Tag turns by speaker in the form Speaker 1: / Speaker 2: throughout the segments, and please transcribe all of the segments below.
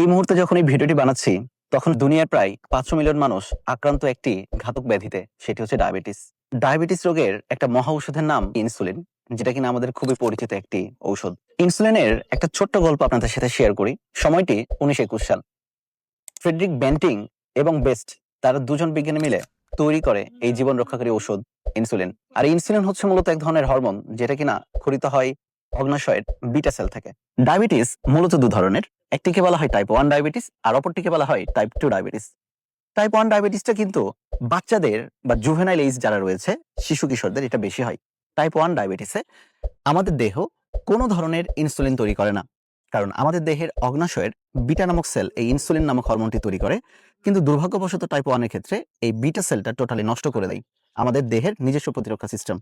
Speaker 1: এই মুহূর্তে যখন এই ভিডিওটি বানাচ্ছি, তখন দুনিয়ার প্রায় পাঁচশো মিলিয়ন মানুষ আক্রান্ত একটি ঘাতক ব্যাধিতে, সেটি হচ্ছে ডায়াবেটিস। ডায়াবেটিস রোগের একটা মহা ঔষধের নাম ইনসুলিন, যেটা কিনা আমাদের খুবই পরিচিত একটি ঔষধ। ইনসুলিনের একটা ছোট্ট গল্প আপনাদের সাথে শেয়ার করি। সময়টি উনিশ একুশ সাল। ফ্রেডরিক বেন্টিং এবং বেস্ট, তারা দুজন বিজ্ঞানী মিলে তৈরি করে এই জীবন রক্ষাকারী ঔষধ ইনসুলিন। আর ইনসুলিন হচ্ছে মূলত এক ধরনের হরমোন, যেটা কিনা খরিত হয় অগ্নাশয়ের বিটা সেল থেকে। ডায়াবেটিস মূলত দু ধরনের। একটিকে বলা হয় টাইপ ওয়ান ডায়াবেটিস আর অপরটিকে বলা হয় type two diabetes type one ডায়াবেটিসটা কিন্তু বাচ্চাদের বা জুভেনাইল এইজ যারা রয়েছে, শিশু কিশোরদের এটা বেশি হয়। টাইপ ওয়ান ডায়াবেটিসে আমাদের দেহ কোনো ধরনের ইনসুলিন তৈরি করে না। কারণ আমাদের দেহের অগ্নাশয়ের বিটা নামক সেল এই ইনসুলিন নামক হরমোনটি তৈরি করে, কিন্তু দুর্ভাগ্যবশত টাইপ ওয়ানের ক্ষেত্রে এই বিটা সেলটা টোটালি নষ্ট করে দেয় আমাদের দেহের নিজস্ব প্রতিরক্ষা সিস্টেম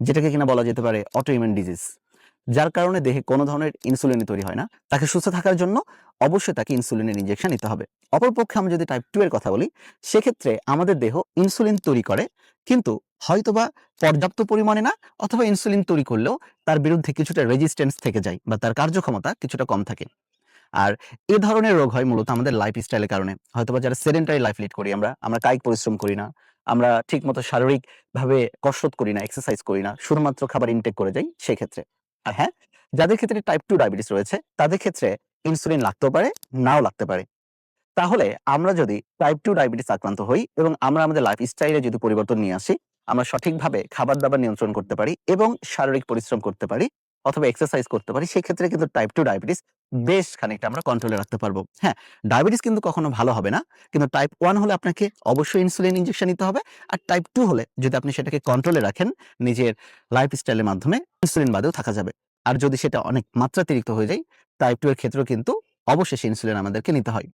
Speaker 1: যেটাকে কিনা বলা যেতে পারে অটোইমিউন ডিজিজ যার কারণে দেহে কোনো ধরনের ইনসুলিন তৈরি হয় না। তাকে সুস্থ থাকার জন্য অবশ্যই তাকে ইনসুলিনের ইনজেকশন নিতে হবে। অপরপক্ষে আমি যদি টাইপ টু এর কথা বলি, সেক্ষেত্রে আমাদের দেহ ইনসুলিন তৈরি করে, কিন্তু হয়তোবা পর্যাপ্ত পরিমাণে না, অথবা ইনসুলিন তৈরি করলেও তার বিরুদ্ধে কিছুটা রেজিস্ট্যান্স থেকে যায় বা তার কার্যক্ষমতা কিছুটা কম থাকে। আর এ ধরনের রোগ হয় মূলত আমাদের লাইফ স্টাইলের কারণে। হয়তোবা যারা সেডেন্টারি লাইফ লিড করি আমরা আমরা কায়িক পরিশ্রম করি না, আমরা ঠিকমতো শারীরিক ভাবে কসরত করি না এক্সারসাইজ করি না, শুধুমাত্র খাবার ইনটেক করে যাই সেই ক্ষেত্রে আর হ্যাঁ যাদের ক্ষেত্রে টাইপ টু ডায়াবেটিস রয়েছে, তাদের ক্ষেত্রে ইনসুলিন লাগতেও পারে, নাও লাগতে পারে। তাহলে আমরা যদি টাইপ টু ডায়াবেটিস আক্রান্ত হই এবং আমরা আমাদের লাইফ স্টাইলে যদি পরিবর্তন নিয়ে আসি, আমরা সঠিকভাবে খাবার দাবার নিয়ন্ত্রণ করতে পারি এবং শারীরিক পরিশ্রম করতে পারি অথবা এক্সারসাইজ করতে পারি, সেক্ষেত্রে কিন্তু টাইপ টু ডায়াবেটিস বেশ খানিকটা আমরা কন্ট্রোলে রাখতে পারব। হ্যাঁ ডায়াবেটিস কিন্তু কখনো ভালো হবে না, কিন্তু টাইপ ওয়ান হলে আপনাকে অবশ্যই ইনসুলিন ইনজেকশন নিতে হবে, আর টাইপ টু হলে যদি আপনি সেটাকে কন্ট্রোলে রাখেন, নিজের লাইফ স্টাইলের মাধ্যমে ইনসুলিন বাদেও থাকা যাবে। আর যদি সেটা অনেক মাত্রাতিরিক্ত হয়ে যায় টাইপ টু এর ক্ষেত্রেও কিন্তু অবশ্যই ইনসুলিন আমাদেরকে নিতে হয়।